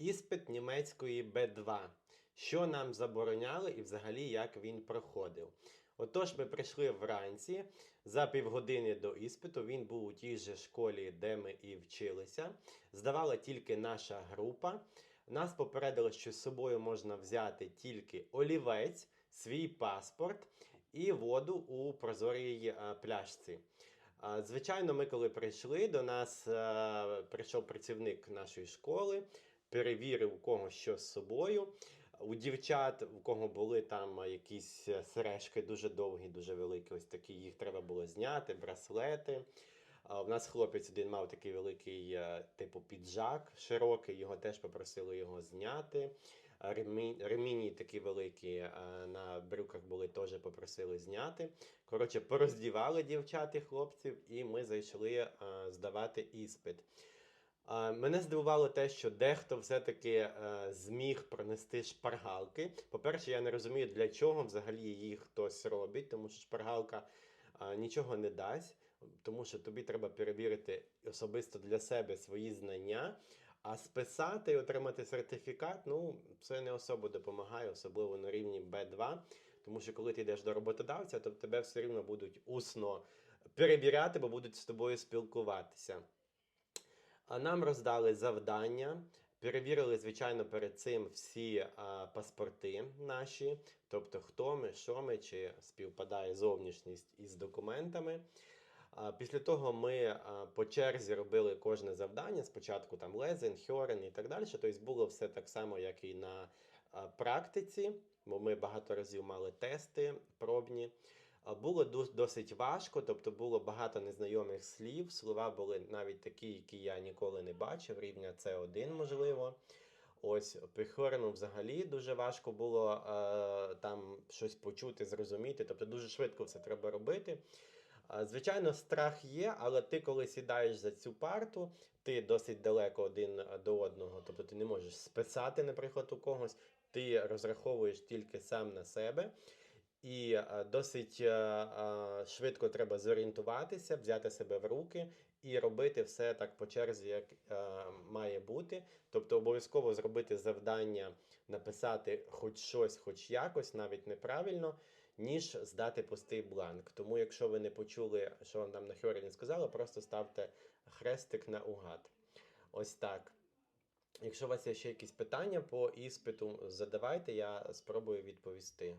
Іспит німецької Б2. Що нам забороняли і взагалі як він проходив? Отож, ми прийшли вранці за півгодини до іспиту. Він був у тій же школі, де ми і вчилися. Здавала тільки наша група. Нас попередили, що з собою можна взяти тільки олівець, свій паспорт і воду у прозорій е, пляшці. Звичайно, ми коли прийшли, до нас е, прийшов працівник нашої школи, перевірив у кого що з собою. У дівчат, у кого були там якісь е, сережки дуже довгі, дуже великі, ось такі, їх треба було зняти, браслети. У нас хлопець один мав такий великий, е, типу, піджак широкий, його теж попросили його зняти. А Ремінь, такі великі е, на брюках були, теж попросили зняти. Коротше, пороздівали дівчат і хлопців, і ми зайшли здавати іспит. Мене здивувало те, що дехто все-таки е, зміг пронести шпаргалки. По-перше, я не розумію, для чого взагалі її хтось робить, тому що шпаргалка нічого не дасть, тому що тобі треба перевірити особисто для себе свої знання. А списати і отримати сертифікат, ну, це не особо допомагає, особливо на рівні B2. Тому що коли ти йдеш до роботодавця, то тебе все рівно будуть усно перевіряти, бо будуть з тобою спілкуватися. А нам роздали завдання. Перевірили, звичайно, перед цим всі а, паспорти наші, тобто хто ми, що ми, чи співпадає зовнішність із документами. А, Після того ми а, по черзі робили кожне завдання. Спочатку там Лезен, Хьорен і так далі. Тобто було все так само, як і на а, практиці, бо ми багато разів мали тести пробні. Було досить важко, тобто було багато незнайомих слів. Слова були навіть такі, які я ніколи не бачив, рівня С1, можливо. Ось Пехорену взагалі дуже важко було е, там щось почути, зрозуміти. Тобто дуже швидко все треба робити. Звичайно, страх є, але ти, коли сідаєш за цю парту, ти досить далеко один до одного. Тобто ти не можеш списати, наприклад, у когось, ти розраховуєш тільки сам на себе. І е, досить е, е, швидко треба зорієнтуватися, взяти себе в руки і робити все так по черзі, як має бути. Тобто обов'язково зробити завдання, написати хоч щось, хоч якось, навіть неправильно, ніж здати пустий бланк. Тому, якщо ви не почули, що вам там на Хьорені сказали, просто ставте хрестик на угад. Ось так. Якщо у вас є ще якісь питання по іспиту, задавайте, я спробую відповісти.